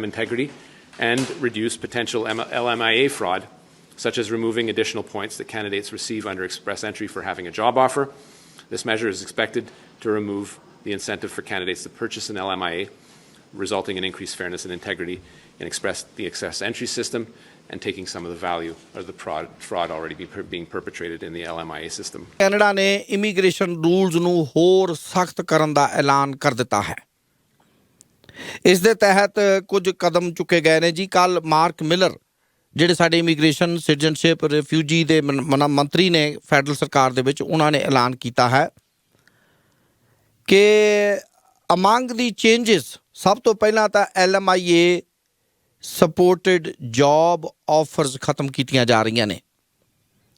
integrity and reduce potential M- LMIA fraud, such as removing additional points that candidates receive under express entry for having a job offer. This measure is expected to remove the incentive for candidates to purchase an LMIA, resulting in increased fairness and integrity in express, the express entry system and taking some of the value of the fraud, fraud already be, being perpetrated in the LMIA system. Canada ਨੇ immigration rules ਨੂੰ ਹੋਰ ਸਖਤ ਕਰਨ ਦਾ ਐਲਾਨ ਕਰ ਦਿੱਤਾ ਹੈ ਇਸ ਦੇ ਤਹਿਤ ਕੁਝ ਕਦਮ ਚੁੱਕੇ ਗਏ ਨੇ ਜੀ। ਕੱਲ ਮਾਰਕ ਮਿਲਰ, ਜਿਹੜੇ ਸਾਡੇ ਇਮੀਗ੍ਰੇਸ਼ਨ ਸਿਟੀਜ਼ਨਸ਼ਿਪ ਰਿਫਿਊਜੀ ਦੇ ਮਨ- ਮਨ- ਮੰਤਰੀ ਨੇ ਫੈਡਰਲ ਸਰਕਾਰ ਦੇ ਵਿੱਚ, ਉਹਨਾਂ ਨੇ ਐਲਾਨ ਕੀਤਾ ਹੈ ਕਿ ਅਮੰਗ ਦੀ ਚੇਂਜਸ, ਸਭ ਤੋਂ ਪਹਿਲਾਂ ਤਾਂ ਐਲਐਮਆਈਏ ਸਪੋਰਟਡ ਜੌਬ ਆਫਰਸ ਖਤਮ ਕੀਤੀਆਂ ਜਾ ਰਹੀਆਂ ਨੇ।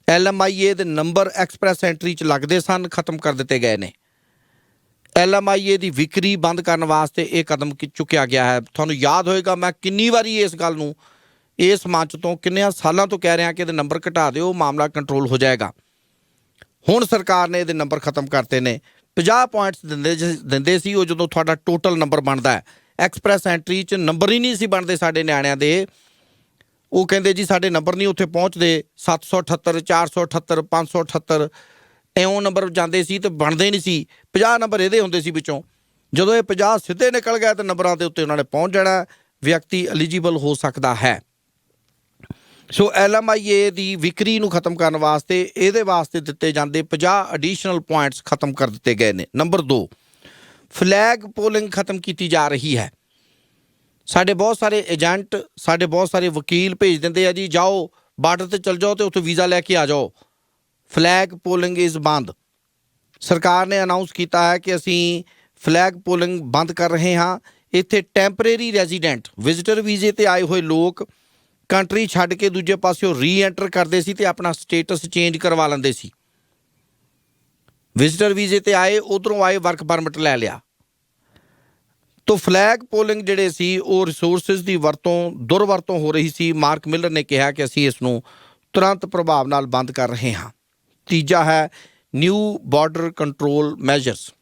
ਐਲਐਮਆਈਏ ਦੇ ਨੰਬਰ ਐਕਸਪ੍ਰੈਸ ਐਂਟਰੀ ਚ ਲੱਗਦੇ ਸਨ, ਖਤਮ ਕਰ ਦਿੱਤੇ ਗਏ ਨੇ। ਐਲਐਮਆਈਏ ਦੀ ਵਿਕਰੀ ਬੰਦ ਕਰਨ ਵਾਸਤੇ ਇਹ ਕਦਮ ਕੀ- ਚੁੱਕਿਆ ਗਿਆ ਹੈ। ਤੁਹਾਨੂੰ ਯਾਦ ਹੋਏਗਾ, ਮੈਂ ਕਿੰਨੀ ਵਾਰੀ ਇਸ ਗੱਲ ਨੂੰ ਇਸ ਮੰਚ ਤੋਂ ਕਿੰਨਿਆਂ ਸਾਲਾਂ ਤੋਂ ਕਹਿ ਰਿਹਾ ਕਿ ਇਹਦੇ ਨੰਬਰ ਘਟਾ ਦਿਓ, ਮਾਮਲਾ ਕੰਟਰੋਲ ਹੋ ਜਾਏਗਾ। ਹੁਣ ਸਰਕਾਰ ਨੇ ਇਹਦੇ ਨੰਬਰ ਖਤਮ ਕਰਤੇ ਨੇ। 50 ਪੁਆਇੰਟਸ ਦਿੰਦੇ ਜ- ਦਿੰਦੇ ਸੀ, ਉਹ ਜਦੋਂ ਤੁਹਾਡਾ ਟੋਟਲ ਨੰਬਰ ਬਣਦਾ ਹੈ। ਐਕਸਪ੍ਰੈਸ ਐਂਟਰੀ 'ਚ ਨੰਬਰ ਹੀ ਨਹੀਂ ਸੀ ਬਣਦੇ ਸਾਡੇ ਨਿਆਣਿਆਂ ਦੇ। ਉਹ ਕਹਿੰਦੇ ਜੀ ਸਾਡੇ ਨੰਬਰ ਨਹੀਂ ਉੱਥੇ ਪਹੁੰਚਦੇ। 778 478 578 ਐਉਂ ਨੰਬਰ ਜਾਂਦੇ ਸੀ ਤੇ ਬਣਦੇ ਨਹੀਂ ਸੀ। 50 ਨੰਬਰ ਇਹਦੇ ਹੁੰਦੇ ਸੀ ਵਿੱਚੋਂ। ਜਦੋਂ ਇਹ 50 ਸਿੱਧੇ ਨਿਕਲ ਗਏ ਤਾਂ ਨੰਬਰਾਂ ਦੇ ਉੱਤੇ ਉਹਨਾਂ ਨੇ ਪਹੁੰਚ ਜਾਣਾ, ਵਿਅਕਤੀ ਐਲੀਜੀਬਲ ਹੋ ਸਕਦਾ ਹੈ। ਸੋ ਐਲਐਮਆਈਏ ਦੀ ਵਿਕਰੀ ਨੂੰ ਖਤਮ ਕਰਨ ਵਾਸਤੇ, ਇਹਦੇ ਵਾਸਤੇ ਦਿੱਤੇ ਜਾਂਦੇ 50 ਐਡੀਸ਼ਨਲ ਪੁਆਇੰਟਸ ਖਤਮ ਕਰ ਦਿੱਤੇ ਗਏ ਨੇ। ਨੰਬਰ 2 ਫਲੈਗ ਪੋਲਿੰਗ ਖਤਮ ਕੀਤੀ ਜਾ ਰਹੀ ਹੈ। ਸਾਡੇ ਬਹੁਤ ਸਾਰੇ ਏਜੰਟ, ਸਾਡੇ ਬਹੁਤ ਸਾਰੇ ਵਕੀਲ ਭੇਜ ਦਿੰਦੇ ਆ ਜੀ, ਜਾਓ, ਬਾਰਡਰ ਤੇ ਚਲ ਜਾਓ ਤੇ ਉੱਥੇ ਵੀਜ਼ਾ ਲੈ ਕੇ ਆ ਜਾਓ। ਫਲੈਗ ਪੋਲਿੰਗ ਇਜ਼ ਬੰਦ। ਸਰਕਾਰ ਨੇ ਅਨਾਉਂਸ ਕੀਤਾ ਹੈ ਕਿ ਅਸੀਂ ਫਲੈਗ ਪੋਲਿੰਗ ਬੰਦ ਕਰ ਰਹੇ ਹਾਂ। ਇੱਥੇ ਟੈਂਪਰੇਰੀ ਰੈਜ਼ੀਡੈਂਟ ਵਿਜ਼ਿਟਰ ਵੀਜ਼ੇ ਤੇ ਆਏ ਹੋਏ ਲੋਕ ਕੰਟਰੀ ਛੱਡ ਕੇ ਦੂਜੇ ਪਾਸਿਓਂ ਰੀਐਂਟਰ ਕਰਦੇ ਸੀ ਤੇ ਆਪਣਾ ਸਟੇਟਸ ਚੇਂਜ ਕਰਵਾ ਲੈਂਦੇ ਸੀ। ਵਿਜ਼ਿਟਰ ਵੀਜ਼ੇ ਤੇ ਆਏ, ਉਧਰੋਂ ਆਏ ਵਰਕ ਪਰਮਿਟ ਲੈ ਲਿਆ। ਤੋ ਫਲੈਗ ਪੋਲਿੰਗ ਜਿਹੜੇ ਸੀ, ਉਹ ਰਿਸੋਰਸਸ ਦੀ ਵਰਤੋਂ, ਦੁਰਵਰਤੋਂ ਹੋ ਰਹੀ ਸੀ। ਮਾਰਕ ਮਿਲਰ ਨੇ ਕਿਹਾ ਕਿ ਅਸੀਂ ਇਸ ਨੂੰ ਤੁਰੰਤ ਪ੍ਰਭਾਵ ਨਾਲ ਬੰਦ ਕਰ ਰਹੇ ਹਾਂ। ਤੀਜਾ ਹੈ new border control measures.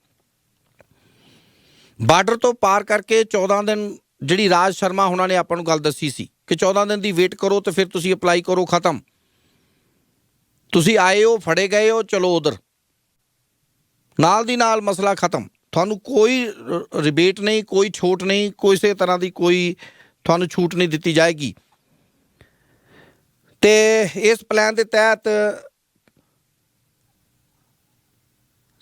Border ਤੋਂ ਪਾਰ ਕਰਕੇ 14 ਦਿਨ ਜਿਹੜੀ ਰਾਜ ਸ਼ਰਮਾ ਹੁਣਾਂ ਨੇ ਆਪਾਂ ਨੂੰ ਗੱਲ ਦੱਸੀ ਸੀ ਕਿ 14 ਦਿਨ ਦੀ ਵੇਟ ਕਰੋ ਤੇ ਫਿਰ ਤੁਸੀਂ ਅਪਲਾਈ ਕਰੋ ਖਤਮ। ਤੁਸੀਂ ਆਏ ਹੋ, ਫੜੇ ਗਏ ਹੋ, ਚਲੋ ਉਧਰ। ਨਾਲ ਦੀ ਨਾਲ ਮਸਲਾ ਖਤਮ। ਤੁਹਾਨੂੰ ਕੋਈ ਰਿਬੇਟ ਨਹੀਂ, ਕੋਈ ਛੋਟ ਨਹੀਂ, ਕਿਸੇ ਤਰ੍ਹਾਂ ਦੀ ਕੋਈ ਤੁਹਾਨੂੰ ਛੂਟ ਨਹੀਂ ਦਿੱਤੀ ਜਾਏਗੀ। ਤੇ ਇਸ ਪਲਾਨ ਦੇ ਤਹਿਤ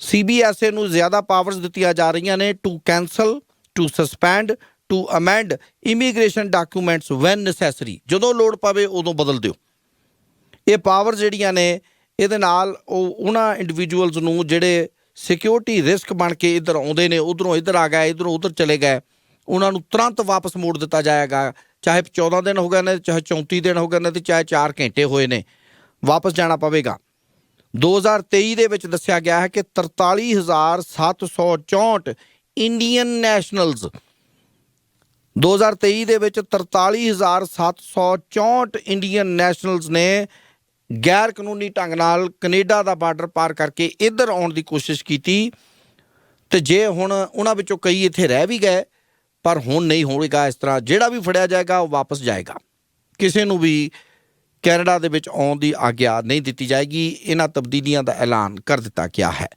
ਸੀਬੀਐਸਏ ਨੂੰ ਜ਼ਿਆਦਾ ਪਾਵਰਸ ਦਿੱਤੀਆਂ ਜਾ ਰਹੀਆਂ ਨੇ to cancel to suspend to amend immigration documents when necessary ਜਦੋਂ ਲੋੜ ਪਵੇ ਉਦੋਂ ਬਦਲ ਦਿਓ। ਇਹ ਪਾਵਰ ਜਿਹੜੀਆਂ ਨੇ, ਇਹਦੇ ਨਾਲ ਉਹ ਉਹਨਾਂ ਇੰਡੀਵਿਜੂਅਲਸ ਨੂੰ ਜਿਹੜੇ ਸਿਕਿਉਰਿਟੀ ਰਿਸਕ ਬਣ ਕੇ ਇੱਧਰ ਆਉਂਦੇ ਨੇ, ਉਧਰੋਂ ਇੱਧਰ ਆ ਗਏ ਇਧਰੋਂ ਉਧਰ ਚਲੇ ਗਏ ਉਹਨਾਂ ਨੂੰ ਤੁਰੰਤ ਵਾਪਸ ਮੋੜ ਦਿੱਤਾ ਜਾਏਗਾ। ਚਾਹੇ 14 ਦਿਨ ਹੋ ਗਏ ਨੇ, ਚਾਹੇ 34 ਦਿਨ ਹੋ ਗਏ ਨੇ ਤੇ ਚਾਹੇ 4 ਘੰਟੇ ਹੋਏ ਨੇ, ਵਾਪਸ ਜਾਣਾ ਪਵੇਗਾ। 2023 ਦੇ ਵਿੱਚ ਦੱਸਿਆ ਗਿਆ ਹੈ ਕਿ 43764 ਇੰਡੀਅਨ ਨੈਸ਼ਨਲਸ 2023 ਦੇ ਵਿੱਚ 43764 ਇੰਡੀਅਨ ਨੈਸ਼ਨਲਜ਼ ਨੇ ਗੈਰ ਕਾਨੂੰਨੀ ਢੰਗ ਨਾਲ ਕੈਨੇਡਾ ਦਾ ਬਾਰਡਰ ਪਾਰ ਕਰਕੇ ਇੱਧਰ ਆਉਣ ਦੀ ਕੋਸ਼ਿਸ਼ ਕੀਤੀ। ਤੇ ਜੇ ਹੁਣ ਉਹਨਾਂ ਵਿੱਚੋਂ ਕਈ ਇੱਥੇ ਰਹਿ ਵੀ ਗਏ, ਪਰ ਹੁਣ ਨਹੀਂ ਹੋਵੇਗਾ ਇਸ ਤਰ੍ਹਾਂ। ਜਿਹੜਾ ਵੀ ਫੜਿਆ ਜਾਏਗਾ, ਉਹ ਵਾਪਸ ਜਾਏਗਾ। ਕਿਸੇ ਨੂੰ ਵੀ ਕੈਨੇਡਾ ਦੇ ਵਿੱਚ ਆਉਣ ਦੀ ਆਗਿਆ ਨਹੀਂ ਦਿੱਤੀ ਜਾਏਗੀ। ਇਹਨਾਂ ਤਬਦੀਲੀਆਂ ਦਾ ਐਲਾਨ ਕਰ ਦਿੱਤਾ ਗਿਆ ਹੈ।